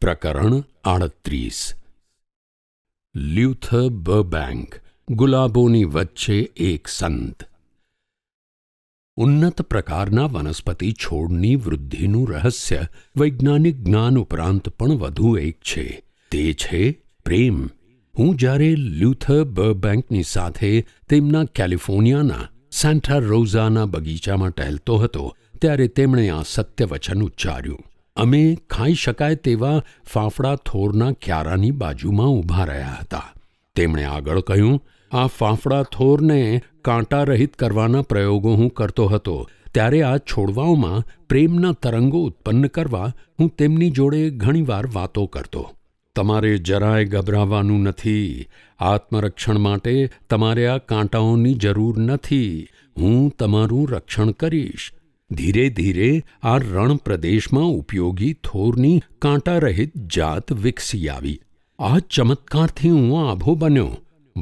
પ્રકરણ આડત્રીસ. લ્યુથ બ બેંક ગુલાબોની વચ્ચે એક સંત. ઉન્નત પ્રકારના વનસ્પતિ છોડની વૃદ્ધિનું રહસ્ય વૈજ્ઞાનિક જ્ઞાન ઉપરાંત પણ વધુ એક છે. તે છે પ્રેમ. હું જ્યારે લ્યુથ બ બેંકની સાથે તેમના કેલિફોર્નિયાના સેન્ટા રોઝાના બગીચામાં ટહેલતો હતો, ત્યારે તેમણે આ સત્ય વચન ઉચ્ચાર્યું. અમે ખાઈ શકાય તેવા ફાફડા થોરના ક્યારાની બાજુમાં ઊભા રહ્યા હતા. તેમણે આગળ કહ્યું, આ ફાફડા થોરને કાંટારહિત કરવાના પ્રયોગો હું કરતો હતો. ત્યારે આ છોડવાઓમાં પ્રેમના તરંગો ઉત્પન્ન કરવા હું તેમની જોડે ઘણીવાર વાતો કરતો. તમારે જરાય ગભરાવાનું નથી. આત્મરક્ષણ માટે તમારે આ કાંટાઓની જરૂર નથી. હું તમારું રક્ષણ કરીશ. ધીરે ધીરે આ રણ પ્રદેશમાં ઉપયોગી થોરની કાંટારહિત જાત વિકસી આવી. આ ચમત્કારથી હું આભો બન્યો.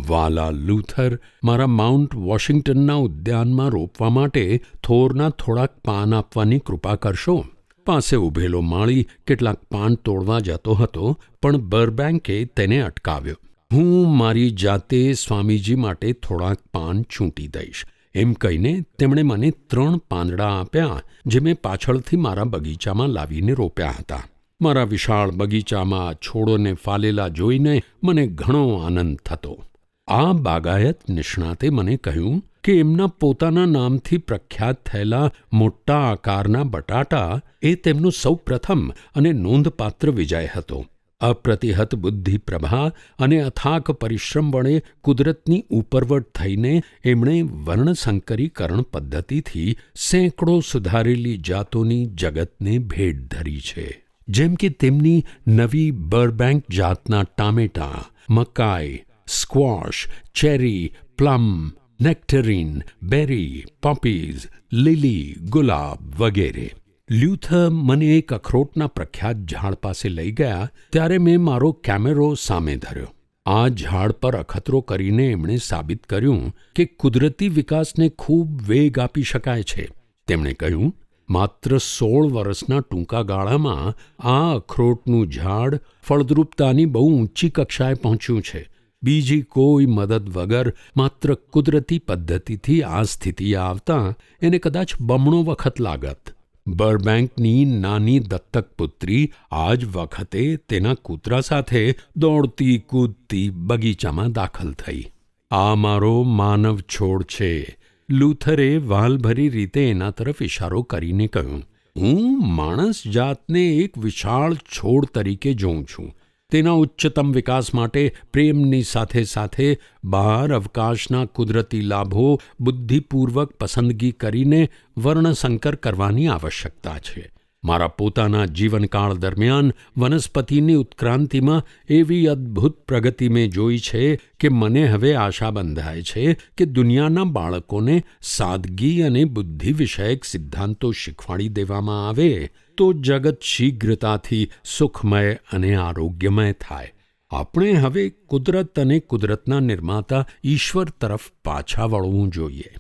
વાલા લૂથર મારા માઉન્ટ વોશિંગ્ટનના ઉદ્યાનમાં રોપવા માટે થોરના થોડાક પાન આપવાની કૃપા કરશો? પાસે ઊભેલો માળી કેટલાક પાન તોડવા જતો હતો, પણ બરબેંકે તેને અટકાવ્યો. હું મારી જાતે સ્વામીજી માટે થોડાક પાન છૂટી દઈશ. એમ કહીને તેમણે મને ત્રણ પાંદડા આપ્યા, જે મેં પાછળથી મારા બગીચામાં લાવીને રોપ્યા હતા. મારા વિશાળ બગીચામાં છોડોને ફાલેલા જોઈને મને ઘણો આનંદ થતો. આ બાગાયત નિષ્ણાતે મને કહ્યું કે એમના પોતાના નામથી પ્રખ્યાત થયેલા મોટા આકારના બટાટા એ તેમનો સૌપ્રથમ અને નોંધપાત્ર વિજય હતો. અપ્રતિહત બુદ્ધિ પ્રભા અને અથાક પરિશ્રમ વડે કુદરતની ઉપરવટ થઈને એમણે વર્ણસંકરીકરણ પદ્ધતિથી સેંકડો સુધારેલી જાતોની જગતને ભેટ ધરી છે. જેમ કે તેમની નવી બર્બેંક જાતના ટામેટાં, મકાઈ, squash, cherry, plum, nectarine, berry, poppies, lily, ગુલાબ વગેરે. લ્યુથર મને એક અખરોટના પ્રખ્યાત ઝાડ પાસે લઈ ગયા ત્યારે મેં મારો કેમેરો સામે ધર્યો. આ ઝાડ પર અખતરો કરીને એમણે સાબિત કર્યું કે કુદરતી વિકાસને ખૂબ વેગ આપી શકાય છે. તેમણે કહ્યું, માત્ર સોળ વર્ષના ટૂંકા ગાળામાં આ અખરોટનું ઝાડ ફળદ્રુપતાની બહુ ઊંચી કક્ષાએ પહોંચ્યું છે. બીજી કોઈ મદદ વગર માત્ર કુદરતી પદ્ધતિથી આ સ્થિતિએ આવતા એને કદાચ બમણો વખત લાગત. બરબેંકની નાની દત્તક પુત્રી આ જ વખતે તેના કૂતરા સાથે દોડતી કૂદતી બગીચામાં દાખલ થઈ. આ મારો માનવ છોડ છે. લૂથરે વાલભરી રીતે એના તરફ ઇશારો કરીને કહ્યું, હું માણસ જાતને એક વિશાળ છોડ તરીકે જોઉં છું. તેના ઉચ્ચતમ વિકાસ માટે પ્રેમની સાથે સાથે બહાર અવકાશના કુદરતી લાભો બુદ્ધિપૂર્વક પસંદગી કરીને વર્ણસંકર કરવાની આવશ્યકતા છે. મારા પોતાના જીવનકાળ દરમિયાન વનસ્પતિની ઉત્ક્રાંતિમાં એવી અદ્ભુત પ્રગતિ મેં જોઈ છે કે મને હવે આશા બંધાય છે કે દુનિયાના બાળકોને સાદગી અને બુદ્ધિ વિષયક સિદ્ધાંતો શીખવાડી દેવામાં આવે. તો જગત શીઘ્રતાથી સુખમય અને આરોગ્યમય થાય. આપણે હવે કુદરત અને કુદરતના નિર્માતા ઈશ્વર તરફ પાછા વળવું જોઈએ.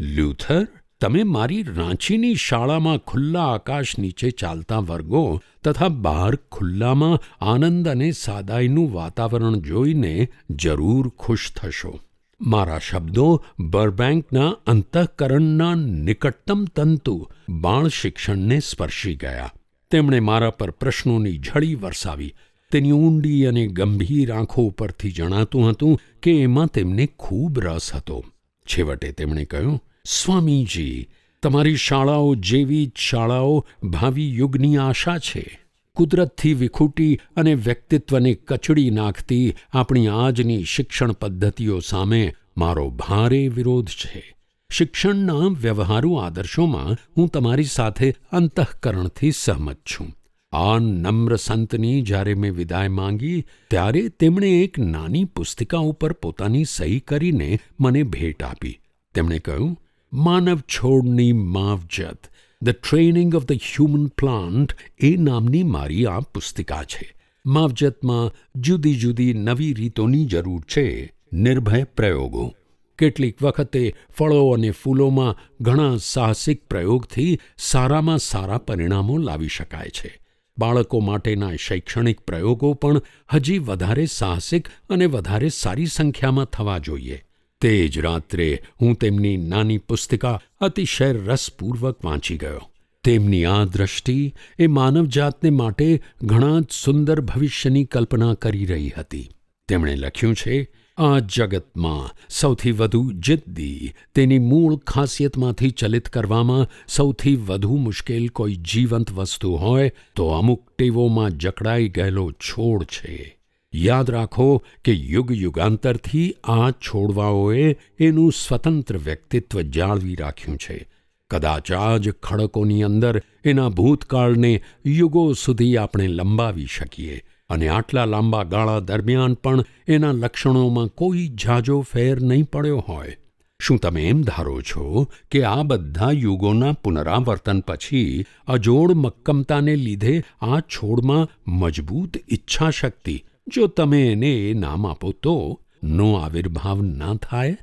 લ્યુથર તમે મારી રાંચીની શાળામાં ખુલ્લા આકાશ નીચે ચાલતા વર્ગો તથા બહાર ખુલ્લામાં આનંદ અને સાદાઈનું વાતાવરણ જોઈને જરૂર ખુશ થશો. મારા શબ્દો બર્બેન્કના અંતઃકરણના નિકટતમ તંતુ બાળ શિક્ષણને સ્પર્શી ગયા. તેમણે મારા પર પ્રશ્નોની ઝડી વરસાવી. તેની ઊંડી અને ગંભીર આંખો ઉપરથી જણાતું હતું કે એમાં તેમને ખૂબ રસ હતો. છેવટે તેમણે કહ્યું, સ્વામીજી, તમારી શાળાઓ જેવી જ શાળાઓ ભાવિ યુગની આશા છે. કુદરતથી વિખૂટી અને વ્યક્તિત્વને કચડી નાખતી આપણી આજની શિક્ષણ પદ્ધતિઓ સામે મારો ભારે વિરોધ છે. શિક્ષણના વ્યવહારુ આદર્શોમાં હું તમારી સાથે અંતઃકરણથી સહમત છું. આ નમ્ર સંતની જ્યારે મેં વિદાય માંગી, ત્યારે તેમણે એક નાની પુસ્તિકા ઉપર પોતાની સહી કરીને મને ભેટ આપી. તેમણે કહ્યું, માનવ છોડની માવજત the training of the human plant એ નામની મારી આ પુસ્તિકા છે. માવજતમાં જુદી જુદી નવી રીતોની જરૂર છે. નિર્ભય પ્રયોગો. કેટલીક વખતે ફળો અને ફૂલોમાં ઘણા સાહસિક પ્રયોગથી સારામાં સારા પરિણામો લાવી શકાય છે. બાળકો માટેના શૈક્ષણિક પ્રયોગો પણ હજી વધારે સાહસિક અને વધારે સારી સંખ્યામાં થવા જોઈએ. તે જ રાત્રે હું તેમની નાની પુસ્તિકા અતિશય રસપૂર્વક વાંચી ગયો. તેમની આ દ્રષ્ટિ એ માનવજાતને માટે ઘણા જ સુંદર ભવિષ્યની કલ્પના કરી રહી હતી. તેમણે લખ્યું છે, આ જગતમાં સૌથી વધુ જિદ્દી તેની મૂળ ખાસિયતમાંથી ચલિત કરવામાં સૌથી વધુ મુશ્કેલ કોઈ જીવંત વસ્તુ હોય તો અમુક ટેવોમાં જકડાઈ ગયેલો છોડ છે. યાદ રાખો કે યુગ યુગાંતરથી આ છોડવાઓએ એનું સ્વતંત્ર વ્યક્તિત્વ જાળવી રાખ્યું છે. કદાચ આ જ ખડકોની અંદર એના ભૂતકાળને યુગો સુધી આપણે લંબાવી શકીએ અને આટલા લાંબા ગાળા દરમિયાન પણ એના લક્ષણોમાં કોઈ ઝાઝો ફેર નહીં પડ્યો હોય. શું તમે એમ ધારો છો કે આ બધા યુગોના પુનરાવર્તન પછી અજોડ મક્કમતાને લીધે આ છોડમાં મજબૂત ઈચ્છાશક્તિ જો તમે એને એ નામ આપો તો નો આવિર્ભાવ ના થાય?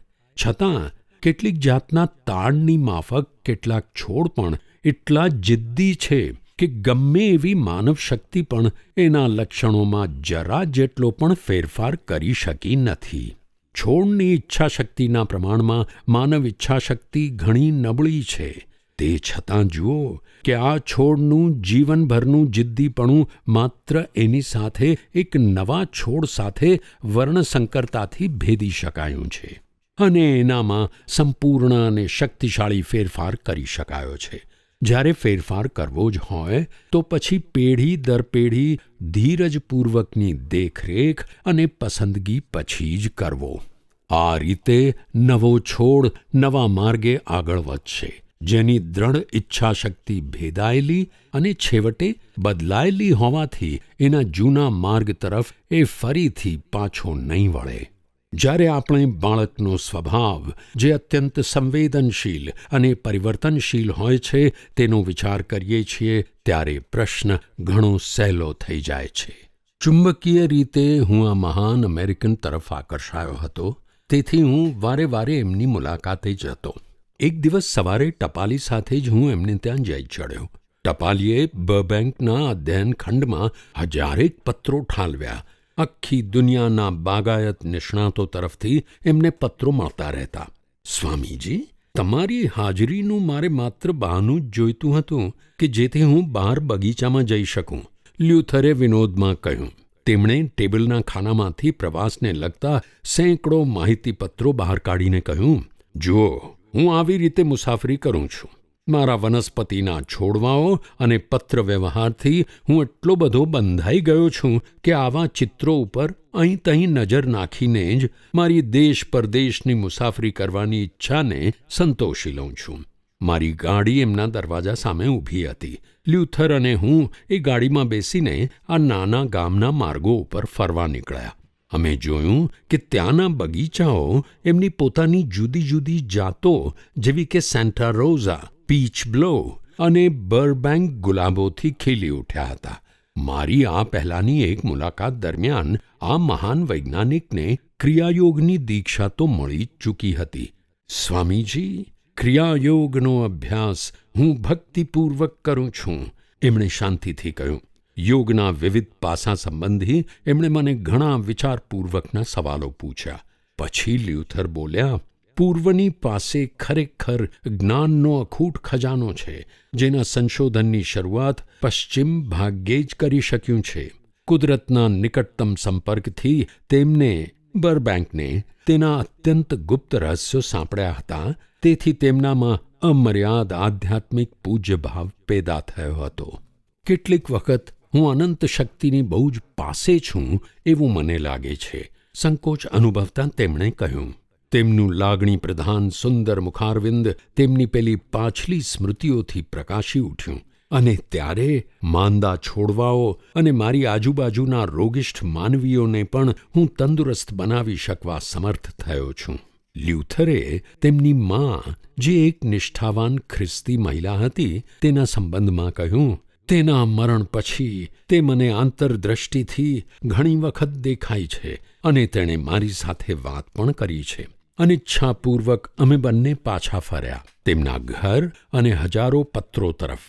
છતાં કેટલીક જાતના તાળની માફક કેટલાક છોડ પણ એટલા જિદ્દી છે કે ગમે એવી માનવ શક્તિ પણ એના લક્ષણોમાં જરા જેટલો પણ ફેરફાર કરી શકી નથી. છોડની ઈચ્છાશક્તિના પ્રમાણમાં માનવ ઈચ્છાશક્તિ ઘણી નબળી છે. તે છતાં જુઓ કે આ છોડનું, જીવનભરનું જિદ્દીપણું માત્ર એની સાથે એક નવા છોડ સાથે વર્ણસંકરતાથી ભેદી શકાયું છે અને એનામાં સંપૂર્ણ અને શક્તિશાળી ફેરફાર કરી શકાયો છે. જ્યારે ફેરફાર કરવો જ હોય, તો પછી પેઢી દર પેઢી ધીરજપૂર્વકની દેખરેખ અને પસંદગી પછી જ કરવો. આ રીતે નવો છોડ નવા માર્ગે આગળ વધશે. જેની દ્રઢ ઈચ્છાશક્તિ ભેદાયેલી અને છેવટે બદલાયેલી હોવાથી એના જૂના માર્ગ તરફ એ ફરીથી પાછો નહીં વળે. જ્યારે આપણે બાળકનો સ્વભાવ, જે અત્યંત સંવેદનશીલ અને પરિવર્તનશીલ હોય છે, તેનો વિચાર કરીએ છીએ, ત્યારે પ્રશ્ન ઘણો સહેલો થઈ જાય છે. ચુંબકીય રીતે હું આ મહાન અમેરિકન તરફ આકર્ષાયો હતો. તેથી હું વારે વારે એમની મુલાકાતે જ હતો. એક દિવસ સવારે ટપાલી સાથે જ હું એમને ત્યાં જઈ ચડ્યો. ટપાલીએ બબેંકના અધ્યયન ખંડમાં હજારેક પત્રો ઠાલવ્યા. આખી દુનિયાના બાગાયત નિષ્ણાતો તરફથી એમને પત્રો મળતા રહેતા. સ્વામીજી, તમારી હાજરીનું મારે માત્ર બહાનું જ જોઈતું હતું કે જેથી હું બહાર બગીચામાં જઈ શકું, લ્યુથરે વિનોદમાં કહ્યું. તેમણે ટેબલના ખાનામાંથી પ્રવાસને લગતા સેંકડો માહિતીપત્રો બહાર કાઢીને કહ્યું, જુઓ હું આવી રીતે મુસાફરી કરું છું. મારા વનસ્પતિના છોડવાઓ અને પત્ર વ્યવહારથી હું એટલો બધો બંધાઈ ગયો છું કે આવા ચિત્રો ઉપર અહીં તહીં નજર નાખીને જ મારી દેશ પરદેશની મુસાફરી કરવાની ઈચ્છાને સંતોષી લઉં છું. મારી ગાડી એમના દરવાજા સામે ઊભી હતી. લ્યુથર અને હું એ ગાડીમાં બેસીને આ નાના ગામના માર્ગો ઉપર ફરવા નીકળ્યા. અમે જોયું કે ત્યાંના બગીચાઓ એમની પોતાની જુદી જુદી જાતો, જેવી કે સેન્ટા રોઝા, પીચ બ્લો અને બરબેંક ગુલાબોથી ખીલી ઉઠ્યા હતા. મારી આ પહેલાંની એક મુલાકાત દરમિયાન આ મહાન વૈજ્ઞાનિકને ક્રિયાયોગની દીક્ષા તો મળી જ ચૂકી હતી. સ્વામીજી, ક્રિયાયોગનો અભ્યાસ હું ભક્તિપૂર્વક કરું છું, એમણે શાંતિથી કહ્યું. યોગના વિવિધ પાસા સંબંધી એમણે મને ઘણા વિચારપૂર્વકના સવાલો પૂછ્યા. પછી લ્યુથર બોલ્યા, પૂર્વની પાસે ખરેખર જ્ઞાનનો અખૂટ ખજાનો છે, જેના સંશોધનની શરૂઆત પશ્ચિમ ભાગ્યે જ કરી શક્યું છે. કુદરતના નિકટતમ સંપર્કથી તેમને બરબેંકને તેના અત્યંત ગુપ્ત રહસ્યો સાંપડ્યા હતા. તેથી તેમનામાં અમર્યાદ આધ્યાત્મિક પૂજ્યભાવ પેદા થયો હતો. કેટલીક વખત હું અનંત શક્તિની બહુ જ પાસે છું એવું મને લાગે છે. સંકોચ અનુભવતા તેમણે કહ્યું, તેમનું લાગણી પ્રધાન સુંદર મુખારવિંદ તેમની પેલી પાછલી સ્મૃતિઓથી પ્રકાશી ઉઠ્યું. અને ત્યારે માંદા છોડવાઓ અને મારી આજુબાજુના રોગિષ્ઠ માનવીઓને પણ હું તંદુરસ્ત બનાવી શકવા સમર્થ થયો છું. લ્યુથરે તેમની મા, જે એક નિષ્ઠાવાન ખ્રિસ્તી મહિલા હતી, તેના સંબંધમાં કહ્યું તેના મરણ પછી તે મને આંતરદ્રષ્ટિથી ઘણી વખત દેખાય છે અને તેણે મારી સાથે વાત પણ કરી છે અનિચ્છાપૂર્વક અમે બંને પાછા ફર્યા તેમના ઘર અને હજારો પત્રો તરફ.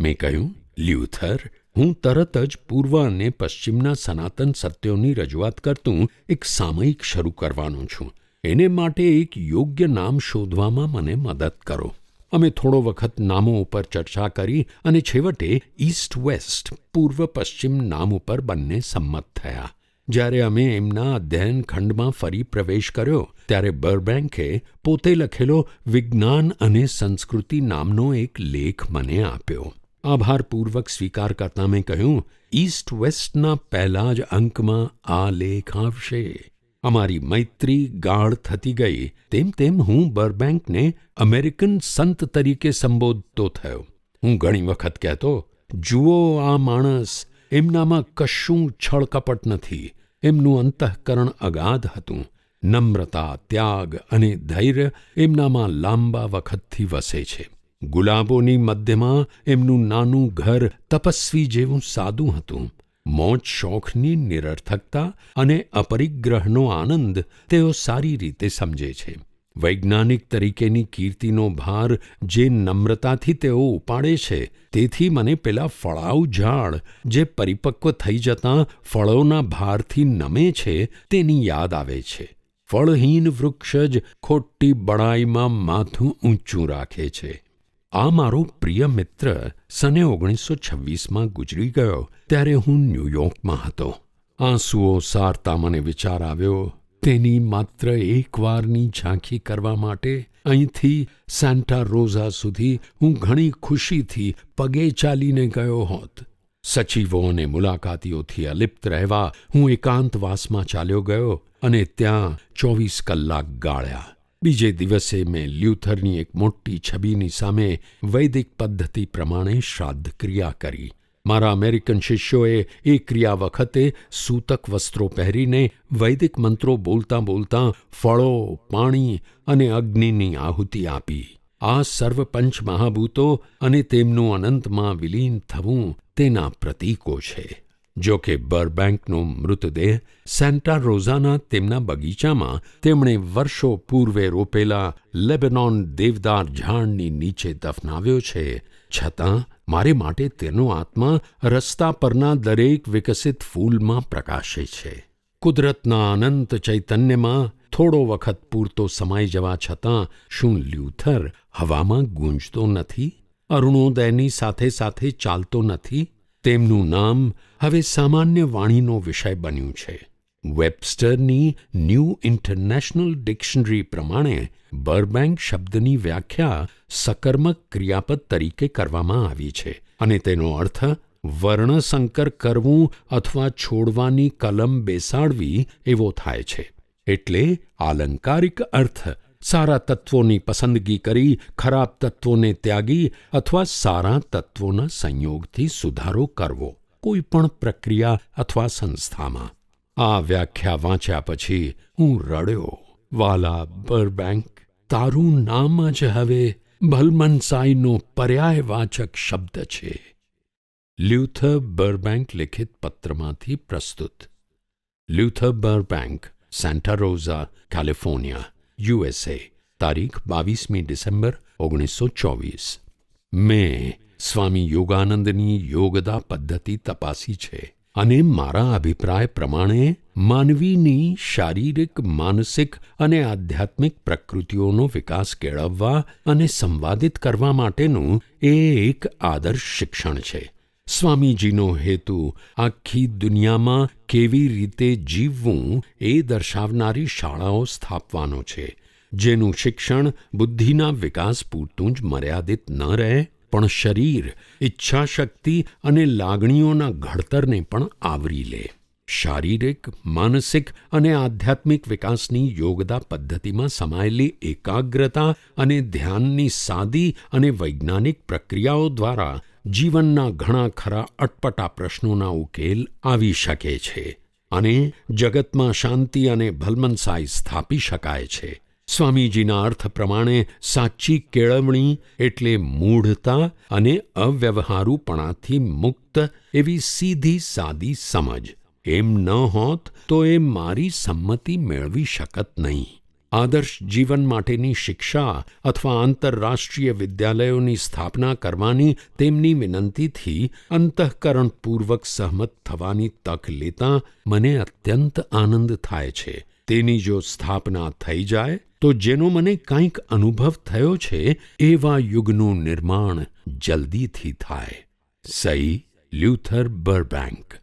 મેં કહ્યું, લ્યુથર, હું તરત જ પૂર્વ અને પશ્ચિમના સનાતન સત્યોની રજૂઆત કરતું એક સામયિક શરૂ કરવાનો છું. એને માટે એક યોગ્ય નામ શોધવામાં મને મદદ કરો. અમે થોડો વખત નામો ઉપર ચર્ચા કરી અને છેવટે ઈસ્ટ વેસ્ટ, પૂર્વ પશ્ચિમ નામ ઉપર બંને સંમત થયા. જ્યારે અમે એમના અધ્યયન ખંડમાં ફરી પ્રવેશ કર્યો, ત્યારે બર્બેન્કે પોતે લખેલો વિજ્ઞાન અને સંસ્કૃતિ નામનો એક લેખ મને આપ્યો. આભારપૂર્વક સ્વીકાર કરતાં મેં કહ્યું, ઈસ્ટ વેસ્ટના પહેલા જ અંકમાં આ લેખ આવશે. અમારી મૈત્રી ગાઢ થતી ગઈ. તેમ તેમ હું બર્બેન્કને અમેરિકન સંત તરીકે સંબોધતો થયો. હું ઘણી વખત કહેતો, જુઓ આ માણસ, એમનામાં કશું છળકપટ નથી. એમનું અંતઃકરણ અગાધ હતું. નમ્રતા, ત્યાગ અને ધૈર્ય એમનામાં લાંબા વખતથી વસે છે. ગુલાબોની મધ્યમાં એમનું નાનું ઘર તપસ્વી જેવું સાદું હતું. મોજ શોખની નિરર્થકતા અને અપરિગ્રહનો આનંદ તેઓ સારી રીતે સમજે છે. વૈજ્ઞાનિક તરીકેની કીર્તિનો ભાર જે નમ્રતાથી તેઓ ઉપાડે છે, તેથી મને પેલા ફળાઉ ઝાડ, જે પરિપક્વ થઈ જતાં ફળોના ભારથી નમે છે, તેની યાદ આવે છે. ફળહીન વૃક્ષ જ ખોટી બડાઈમાં માથું ઊંચું રાખે છે. આ મારો પ્રિય મિત્ર સને ઓગણીસો છવ્વીસમાં ગુજરી ગયો, ત્યારે હું ન્યૂયોર્કમાં હતો. આંસુઓ સારતા મને વિચાર આવ્યો, તેની માત્ર એક વારની ઝાંખી કરવા માટે અહીંથી સેન્ટા રોઝા સુધી હું ઘણી ખુશીથી પગે ચાલીને ગયો હોત. સચિવો અને મુલાકાતીઓથી અલિપ્ત રહેવા હું એકાંતવાસમાં ચાલ્યો ગયો અને ત્યાં ચોવીસ કલાક ગાળ્યા. બીજે દિવસે મેં લ્યુથરની એક મોટી છબીની સામે વૈદિક પદ્ધતિ પ્રમાણે શ્રાદ્ધ ક્રિયા કરી. મારા અમેરિકન શિષ્યોએ એ ક્રિયા વખતે સૂતક વસ્ત્રો પહેરીને વૈદિક મંત્રો બોલતાં બોલતાં ફળો, પાણી અને અગ્નિની આહુતિ આપી. આ સર્વ પંચ મહાભૂતો અને તેમનું અનંતમાં વિલીન થવું તેના પ્રતીકો છે. જો કે બર્બેન્કનો મૃતદેહ સેન્ટા રોઝાના તેમના બગીચામાં તેમણે વર્ષો પૂર્વે રોપેલા લેબેનોન દેવદાર ઝાડની નીચે દફનાવ્યો છે. છતાં, મારે માટે તેનો આત્મા રસ્તા પરના દરેક વિકસિત ફૂલમાં પ્રકાશે છે. કુદરતના અનંત ચૈતન્યમાં થોડો વખત પૂરતો સમાઈ જવા છતાં શું લ્યુથર હવામાં ગૂંજતો નથી? અરુણોદયની સાથે સાથે ચાલતો નથી? તેમનું નામ હવે સામાન્ય વાણીનો વિષય બન્યું છે. વેબસ્ટરની ન્યૂ ઇન્ટરનેશનલ ડિક્શનરી પ્રમાણે બરબેન્ક શબ્દની વ્યાખ્યા સકર્મક ક્રિયાપદ તરીકે કરવામાં આવી છે અને તેનો અર્થ વર્ણસંકર કરવું અથવા છોડવાની કલમ બેસાડવી એવો થાય છે. એટલે આલંકારિક અર્થ સારા તત્વોની પસંદગી કરી ખરાબ તત્વોને ત્યાગી અથવા સારા તત્વોના સંયોગથી સુધારો કરવો. કોઈ પણ પ્રક્રિયા અથવા સંસ્થામાં. આ વ્યાખ્યા વાંચ્યા પછી હું રડ્યો. વાલા બરબેન્ક તારું નામ જ હવે ભલમનસાઈનો પર્યાયવાચક શબ્દ છે. લ્યુથર બરબેન્ક લિખિત પત્રમાંથી પ્રસ્તુત. Luther Burbank Santa Rosa, California USA તારીખ બાવીસમી ડિસેમ્બર ઓગણીસો ચોવીસ. મેં સ્વામી યોગાનંદની યોગદા પદ્ધતિ તપાસી છે અને મારા અભિપ્રાય પ્રમાણે માનવીની શારીરિક, માનસિક અને આધ્યાત્મિક પ્રકૃતિઓનો વિકાસ કેળવવા અને સંવાદિત કરવા માટેનું એ એક આદર્શ શિક્ષણ છે. સ્વામીજીનો હેતુ આખી દુનિયામાં કેવી રીતે જીવવું એ દર્શાવનારી શાળાઓ સ્થાપવાનો છે. જેનું શિક્ષણ બુદ્ધિના વિકાસ પૂરતું જ મર્યાદિત ન રહે પણ શરીર, ઈચ્છાશક્તિ અને લાગણીઓના ઘડતરને પણ આવરી લે. શારીરિક, માનસિક અને આધ્યાત્મિક વિકાસની યોગદા પદ્ધતિમાં સમાયેલી એકાગ્રતા અને ધ્યાનની સાદી અને વૈજ્ઞાનિક પ્રક્રિયાઓ દ્વારા જીવનના ઘણા ખરા અટપટા પ્રશ્નોના ઉકેલ આવી શકે છે અને જગતમાં શાંતિ અને ભલમનસાઈ સ્થાપી શકાય છે. સ્વામીજીના અર્થ પ્રમાણે સાચી કેળવણી એટલે મૂઢતા અને અવ્યવહારુપણાથી મુક્ત એવી સીધી સાદી સમજ. એમ ન હોત તો એ મારી સંમતિ મેળવી શકત નહીં. આદર્શ જીવન માટેની શિક્ષા અથવા આંતરરાષ્ટ્રીય વિદ્યાલયોની સ્થાપના કરવાની તેમની વિનંતીથી અંતઃકરણપૂર્વક સહમત થવાની તક લેતા મને અત્યંત આનંદ થાય છે. તેની જો સ્થાપના થઈ જાય, તો જેનો મને કંઈક અનુભવ થયો છે, એવા યુગનું નિર્માણ જલ્દીથી થાય. સહી લ્યુથર બરબેન્ક